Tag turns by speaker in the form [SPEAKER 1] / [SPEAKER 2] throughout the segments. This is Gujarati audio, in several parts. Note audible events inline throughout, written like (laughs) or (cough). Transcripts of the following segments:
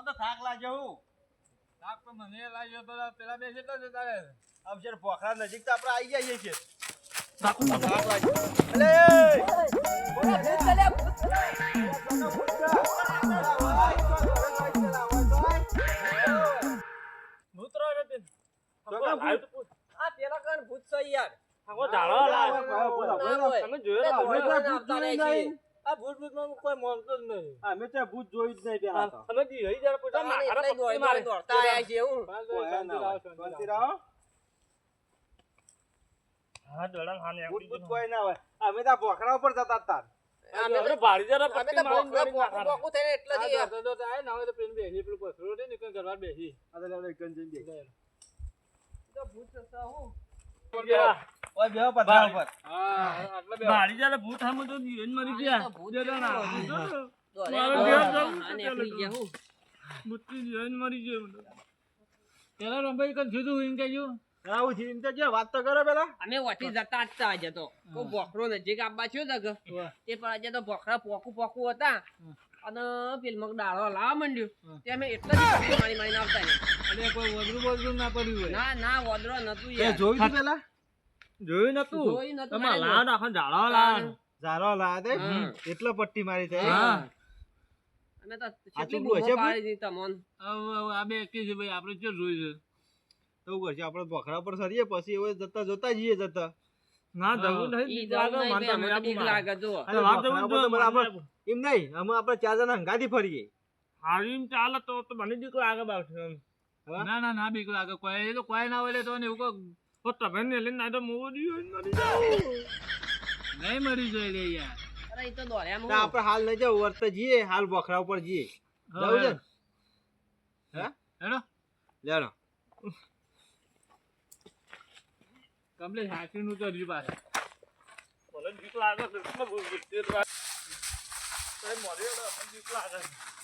[SPEAKER 1] મને તો થાક લાગ્યો હું.
[SPEAKER 2] થાક તો મને લાગ્યો તો પેલા બે કેટલો જતા રહે.
[SPEAKER 1] આમ પોખરા નજીક તો આપણે આવી જઈએ છીએ.
[SPEAKER 3] થાક
[SPEAKER 1] લાગ્યો અલે!
[SPEAKER 2] મૂતરો આવે તે
[SPEAKER 1] ચોકા ભૂત.
[SPEAKER 4] આ પેલા કણ ભૂત છે યાર.
[SPEAKER 2] તમે
[SPEAKER 4] અમે
[SPEAKER 2] હોય?
[SPEAKER 4] તો ભૂત.
[SPEAKER 2] આ ભૂતમાં કોઈ મળતો જ નહીં
[SPEAKER 1] અમે તો ભૂત જોઈ જ નહીં પેલા તો
[SPEAKER 2] અને દી રહી જરા પૂછા
[SPEAKER 4] તમારે
[SPEAKER 2] મારા
[SPEAKER 4] એટલે
[SPEAKER 2] મારે.
[SPEAKER 4] દોડી દોડતા આયા છે એવું.
[SPEAKER 2] શાંતિ
[SPEAKER 1] ના હોય.
[SPEAKER 2] રહો. હા, દોડા ને હાને
[SPEAKER 1] ભૂત ભૂત કોઈ ના હોય અમે તો ભોખરા ઉપર જતા હતા
[SPEAKER 4] અમે તો-
[SPEAKER 2] ભાડી જરા
[SPEAKER 4] અમે
[SPEAKER 2] પટ્ટી
[SPEAKER 4] તો
[SPEAKER 2] મારીને
[SPEAKER 4] ભોંકડા
[SPEAKER 2] દોડીને
[SPEAKER 4] ભોંકું
[SPEAKER 2] નાખવાના.
[SPEAKER 4] ભોંકું થઈને એટલે જ
[SPEAKER 2] આ
[SPEAKER 4] યાર.
[SPEAKER 2] દોડતા દોડતા આયા ને તો પેલું બેસી, પેલું પથરું ને એકને ઘરમાં બેસી.
[SPEAKER 1] આ તો લેવડે કન જઈને
[SPEAKER 4] તો ભૂત છે હું.
[SPEAKER 1] ઓય બેહો પથરા ઉપર.
[SPEAKER 2] હા, આટલે બે.
[SPEAKER 3] ભાડી જાલે ભૂત સામે તો જીવન મરી ગયા.
[SPEAKER 4] ભૂત
[SPEAKER 3] ના. મારો
[SPEAKER 4] ના.
[SPEAKER 3] જાઉં અને
[SPEAKER 4] આ ગયા હું.
[SPEAKER 3] જીવન મરી ગયો
[SPEAKER 2] પેલા રંભાઈ કંઈ કીધું એમ જો
[SPEAKER 1] આવું થી એમ તો કે વાત તો કરો પેલા.
[SPEAKER 4] અમે વાટી જતા જ તા આજે તો. કોઈ બોકરો નજીક આવવા થયો તો કે. તે પણ આજે તો બોકરા પોકુ પોકુ હતા. અને ફિલ્મ ડાળો લા માંડ્યો. તે અમે એટલા જ મારી મારીને આવતા ને
[SPEAKER 2] અને કોઈ વદરું વદરું ના પડ્યું
[SPEAKER 4] ના ના વદરો નતું
[SPEAKER 1] એ
[SPEAKER 4] યાર.
[SPEAKER 1] જોયું તું પેલા?
[SPEAKER 3] જોયું નતું? તમે લાડ આખો જાળો લાડ.
[SPEAKER 1] જાળો તે એટલો પટ્ટી મારી
[SPEAKER 3] હા.
[SPEAKER 4] અમે તો
[SPEAKER 1] આ
[SPEAKER 4] કેટલી
[SPEAKER 1] હશે
[SPEAKER 4] પાડી દીધી તમોન.
[SPEAKER 2] હવે હવે આ બે કે છે ભાઈ આપણે જો જોયું છે?
[SPEAKER 1] તો કરશે આપણે બખરા પર સરીએ પછી હવે જતા જતા જઈએ જતા.
[SPEAKER 3] ના જવું નહીં લાગે,
[SPEAKER 4] જો
[SPEAKER 1] અરે
[SPEAKER 3] વાત જવું
[SPEAKER 1] બરાબર એમ નહીં અમે આપણે ચાર જણા હંગાથી ફરીએ.
[SPEAKER 3] હારીમ ચાલે તો તો મને દીક લાગે બાપુ
[SPEAKER 2] ના ના ના બીક લાગે. કોઈ એ તો કોઈ ના હોય તો ને એવું કોઈ
[SPEAKER 3] તો તમે ને લઈને તો મોવો દીયો મરી.
[SPEAKER 2] નહીં મરી જાય રે યાર.
[SPEAKER 4] અરે ઈ તો દોડ્યા
[SPEAKER 1] તો આપણે હાલ ન જાવ વર્ત જીએ હાલ બખરા ઉપર જીએ જાવ છે હે?
[SPEAKER 2] હેડો.
[SPEAKER 1] લેડો.
[SPEAKER 2] કમલે હાથી નું તો રી પાસે
[SPEAKER 3] મને બીક લાગે કૃષ્ણ લાગે. તોય મરી લાગે.
[SPEAKER 1] તો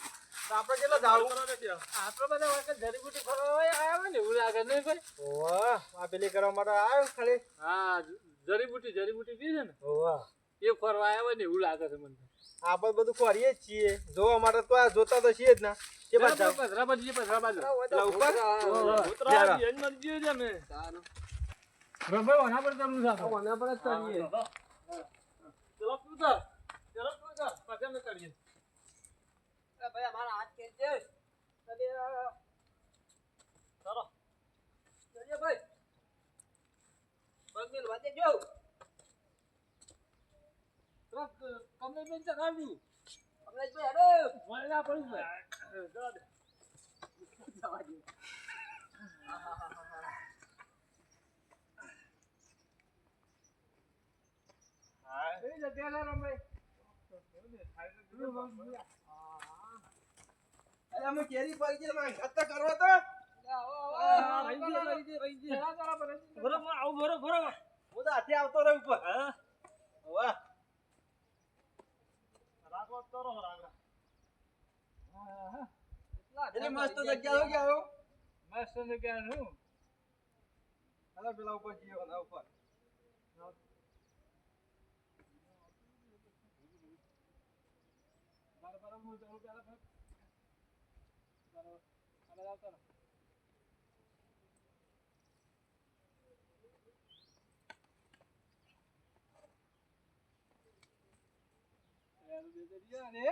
[SPEAKER 1] આપણે કેટલા જાવું
[SPEAKER 2] આપડે બધા વખત જડીબુટી ફરવા આવ્યા ને એવું લાગે નહીં ભાઈ.
[SPEAKER 1] ઓવા આ પેલી કરવા માટે આવ્યો ખાલી?
[SPEAKER 2] હા જડીબુટી જડીબુટી કી છે ને
[SPEAKER 1] ઓવા
[SPEAKER 2] એ ફરવા આવ્યા ને એવું લાગે છે મને.
[SPEAKER 1] આપણે બધું ફરીએ જ છીએ. જોવા માટે તો આ જોતા તો છીએ જ ના. કે બાદ જાવ
[SPEAKER 2] પધરા બાજુ પધરા બાજુ
[SPEAKER 1] ઉપર?
[SPEAKER 3] કૂતરા
[SPEAKER 1] જરા.
[SPEAKER 3] જીવન છે અમે.
[SPEAKER 2] રભાઈ ઓના પર તમને સાથે
[SPEAKER 4] ઓના પર જ ચડીએ.
[SPEAKER 3] ચલો કૂતર. ચલો કૂતર. પછી અમે કરીએ.
[SPEAKER 4] અરે ભાઈ અમારા હાથ ખેંચે. અરે,
[SPEAKER 3] ચલો.
[SPEAKER 4] ચડીએ ભાઈ. પગ મેલવા દેજો.
[SPEAKER 2] કમને બેન ચગાવ્યું
[SPEAKER 4] કમલેશભાઈ, હેડો.
[SPEAKER 2] મને ના પડી જાય
[SPEAKER 3] જવા દે.
[SPEAKER 4] જવા દો.
[SPEAKER 2] એ જગ્યા ના રમાય
[SPEAKER 1] અરે અમે કેરી પડી ગયા માં હત્તા કરવા તો
[SPEAKER 3] ભરો, આવું ભરો, ભરો.
[SPEAKER 1] હું તો હાથે આવતો રહ્યો ઉપર
[SPEAKER 3] હા?
[SPEAKER 1] વાહ
[SPEAKER 3] રાખો તો રહો.
[SPEAKER 1] એની મસ્ત જગ્યા હો ગયા
[SPEAKER 2] મસ્ત જગ્યા નું
[SPEAKER 1] હાલો પેલા ઉપર જઈએ ઓલા ઉપર
[SPEAKER 2] બરાબર બરાબર હું જવું પેલા બરાબર બરાબર આવતા તો ને.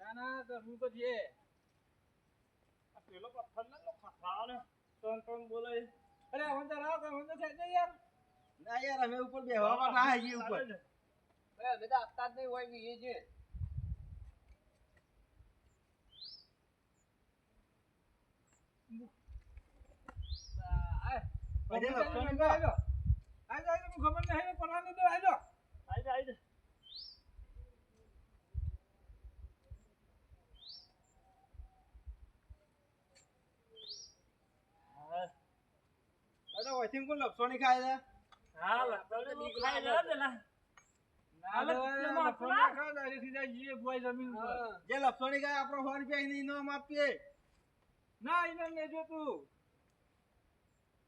[SPEAKER 4] તો
[SPEAKER 2] ના તો હું તો
[SPEAKER 3] છે પેલો પથ્થર ને ને. ત્રણ ત્રણ બોલે.
[SPEAKER 2] અરે વંદા રાવ કે વંદા થાય ને યાર
[SPEAKER 1] અમે ઉપર
[SPEAKER 4] તો આપતા નહીં હોય એ છે.
[SPEAKER 2] આ
[SPEAKER 1] પછી
[SPEAKER 2] વંદા
[SPEAKER 1] લપસણી
[SPEAKER 2] વંદા આજો આજો આજો ખબર નહીં પરાને તો આજો
[SPEAKER 3] આઈ જા, આઈ જા. હા,
[SPEAKER 1] અરે ઓથિંગ કોણ લપસણી ખાય છે
[SPEAKER 3] હા, લપસણી
[SPEAKER 4] બીક
[SPEAKER 3] ખાઈ
[SPEAKER 4] લાગે.
[SPEAKER 3] લે પેલા.
[SPEAKER 2] ના
[SPEAKER 3] હાલે,
[SPEAKER 2] તો
[SPEAKER 3] તેમાં
[SPEAKER 2] ફોન
[SPEAKER 3] આપણા?
[SPEAKER 2] નાખો ડાયરેક્ટ સીધા જઈએ ભુવાઈ જમીન ઉપર.
[SPEAKER 4] હા.
[SPEAKER 1] જે લપસોણી ખાય આપણો સો રૂપિયા એની માપીએ
[SPEAKER 2] ના એને લેજો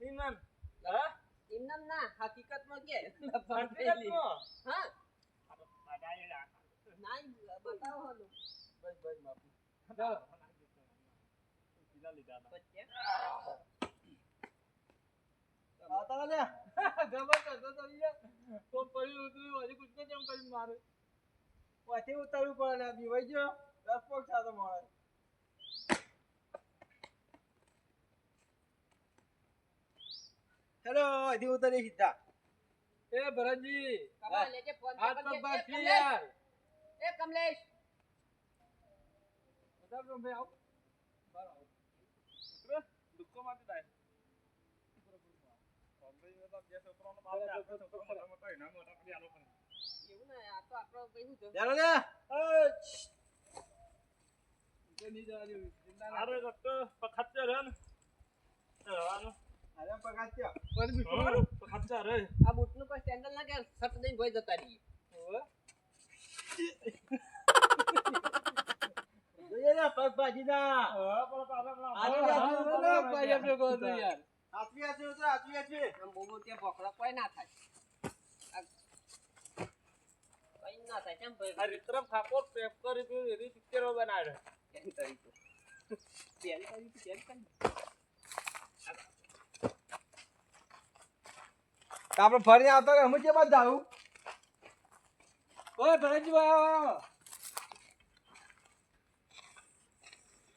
[SPEAKER 3] ઈમાન પછી
[SPEAKER 4] એમનામ ના હકીકતમાં કે? હા. ના બતાવો
[SPEAKER 1] બસ બસ બાપુ
[SPEAKER 2] ચાલો.
[SPEAKER 1] આવતા લે (laughs)
[SPEAKER 2] જબરજસ્ત તો ચડી તો પડ્યું ઉતર્યું, હજી કૂદકો કેમ કરીને મારે?
[SPEAKER 1] પછી ઉતારવું પડે લે બીવાઈ ગયો દસ પોક સાથે મળે હેલો હજી ઉતારી સીધા
[SPEAKER 2] એ ભરતજી,
[SPEAKER 4] કમા લેજે ફોન એ કમલેશ,
[SPEAKER 2] યાર.
[SPEAKER 4] એ કમલેશ
[SPEAKER 2] બધા ભાઈ આવો. આવો.
[SPEAKER 3] થાય બે છોકરાનો બાપ છે, આપણે છોકરો મોટા મોટા એના મોટા કરી આલો પણ.
[SPEAKER 4] એવું ને આ બુટનું કઈ શું છે
[SPEAKER 1] ચાલો લે
[SPEAKER 2] તો નહીં જવા દેવું. ચિંતા ના
[SPEAKER 4] કે સટ દઈને ભોય જતા રહીએ
[SPEAKER 2] હોવે.
[SPEAKER 1] જોઈએ પગ ભાજી ના
[SPEAKER 3] હા, પણ પાછા પેલા
[SPEAKER 1] હારું,
[SPEAKER 2] હા,
[SPEAKER 1] હારું,
[SPEAKER 2] હા,
[SPEAKER 1] હારું,
[SPEAKER 2] હા, ભાઈ આપણે કહો યાર.
[SPEAKER 1] હાથવી હાથવી ઉતર હાથવી હાથવી
[SPEAKER 4] આમ બોબો બહુ ત્યાં ભોખડા કોઈ ના થાય. આ કઈ ના થાય કેમ ભાઈ?
[SPEAKER 3] અરે તરફ ઠાકોર પેપ કરી દીધું, એની પિક્ચરો બનાવે.
[SPEAKER 4] કેમ કરી તું? પેન કરી તું કરી
[SPEAKER 1] આપણે ફરી આવતા કે હું કે બાદ જાઉં?
[SPEAKER 2] ઓ ભરતજી ભાઈ આવો, આવો.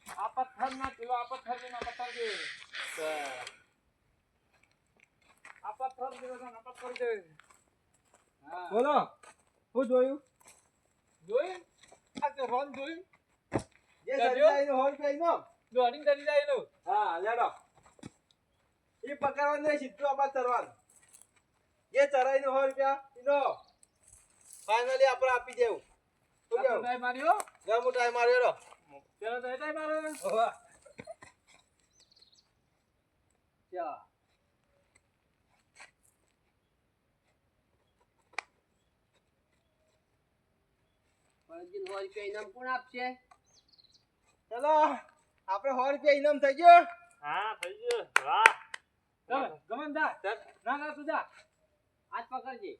[SPEAKER 3] આ પથ્થર ના કિલો આ પથ્થર ના પથ્થર છે આ પથ્થર છે ને આ પથ્થર છે
[SPEAKER 2] હા.
[SPEAKER 1] બોલો હું જોયું
[SPEAKER 2] જોયું? આ રોન જોયું?
[SPEAKER 1] જે
[SPEAKER 2] જાજો.
[SPEAKER 1] સરિતા હોલ પે નો
[SPEAKER 2] દોડીને ચડી
[SPEAKER 1] હા લેડો એ પકડવા નહીં સીધું આબાદ તરવાનું જે ચરાઈ સો રૂપિયા એનો ફાઇનલી આપણે આપી દેવું શું
[SPEAKER 2] આપણે
[SPEAKER 1] કેવું
[SPEAKER 2] ભાઈ માર્યો?
[SPEAKER 1] ગમુ ટાઈમ માર્યો રો
[SPEAKER 2] પેલો તો ટાઈમ માર્યો?
[SPEAKER 1] ઓવા
[SPEAKER 2] ચા.
[SPEAKER 4] ઇનામ કોણ આપશે?
[SPEAKER 1] ચલો આપણે સો રૂપિયા ઇનામ થઈ ગયો.
[SPEAKER 3] હા થઈ ગયું. વાહ.
[SPEAKER 2] ના, ના, તું જા.
[SPEAKER 4] હાથ પકડજે.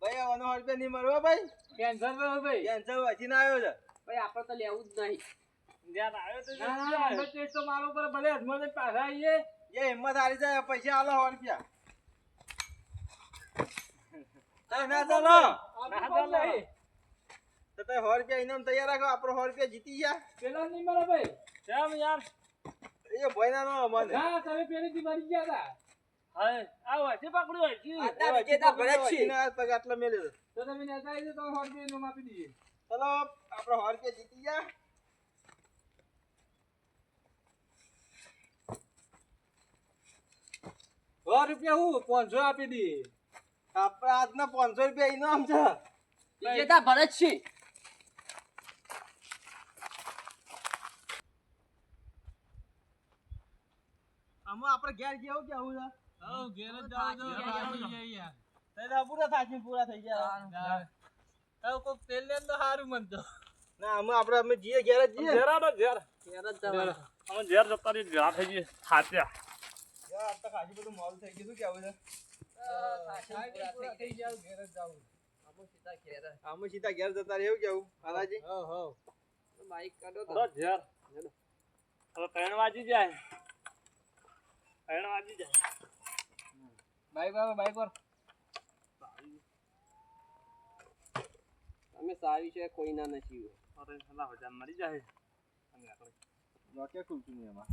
[SPEAKER 1] ભાઈ આનો સો રૂપિયા નહીં મળવા ભાઈ.
[SPEAKER 2] કેન્સર રહ્યો ભાઈ.
[SPEAKER 1] કેન્સર વધી ના આવ્યો છે.
[SPEAKER 4] ભાઈ આપણે તો લેવું જ નહીં.
[SPEAKER 3] જ્યાં આવ્યો તો
[SPEAKER 2] ના, ના, તો મારો પર ભલે અજમાને પાછા આવીએ.
[SPEAKER 1] એ હિંમત હારી જાય પૈસા આલો સો રૂપિયા. ચાલો ના ચાલો
[SPEAKER 2] આપણે કોણ
[SPEAKER 1] તો તમે સો રૂપિયા ઇનામ તૈયાર રાખો આપણે સો રૂપિયા જીતી ગયા.
[SPEAKER 2] પેલા નહીં મળે ભાઈ.
[SPEAKER 3] કેમ યાર?
[SPEAKER 1] એ ભાઈ ના નો અમને.
[SPEAKER 2] ના, તમે પેલીથી મરી ગયા હતા.
[SPEAKER 3] હા આ વાંચી પકડ્યું વાંચી
[SPEAKER 4] આટલા વિજેતા ભરત છે.
[SPEAKER 1] વકીના પગ આટલા મેલ્યો
[SPEAKER 2] તો તમે નેતા આવી તો સો રૂપિયા ઇનામ આપી દઈએ.
[SPEAKER 1] ચલો આપણો સો રૂપિયા જીતી ગયા.
[SPEAKER 2] સો રૂપિયા હું? પાંચસો આપી દઈએ.
[SPEAKER 1] આપણે આજના પાંચસો રૂપિયા ઇનામ છે.
[SPEAKER 4] વિજેતા ભરત
[SPEAKER 1] આમાં આપણે ઘેર જેવું કેવું છે?
[SPEAKER 2] હા, ઘેર જ
[SPEAKER 4] તો.
[SPEAKER 1] પૂરા થાકી પૂરા થઈ ગયા.
[SPEAKER 2] હવે કોક તેલ તો સારું મન તો.
[SPEAKER 1] ના આમાં આપણે અમે જઈએ ઘેર જ જઈએ.
[SPEAKER 4] ઘેર જ.
[SPEAKER 3] અમે ઝેર જતા રહી થઈ ગઈ થાચ્યા
[SPEAKER 1] યાર આ તો ખાસી બધું મોલ થઈ ગયું કેવું છે.
[SPEAKER 4] પૂરા
[SPEAKER 2] પૂરા જાઓ, ઘેર
[SPEAKER 4] સીધા ઘેર
[SPEAKER 1] જતા એવું કેવું હાલાજી.
[SPEAKER 4] બાઈક કાઢો તો.
[SPEAKER 3] અરે હવે ત્રણ વાગી જાય ત્રણ વાગી જાય
[SPEAKER 2] બાઈક વાળો, બાઈક વાળો.
[SPEAKER 4] અમે સારી છે કોઈ ના નથી
[SPEAKER 3] અરે હજાર મરી જાય. અને આપણે
[SPEAKER 1] રોકે ખુલતું નહીં એમાં.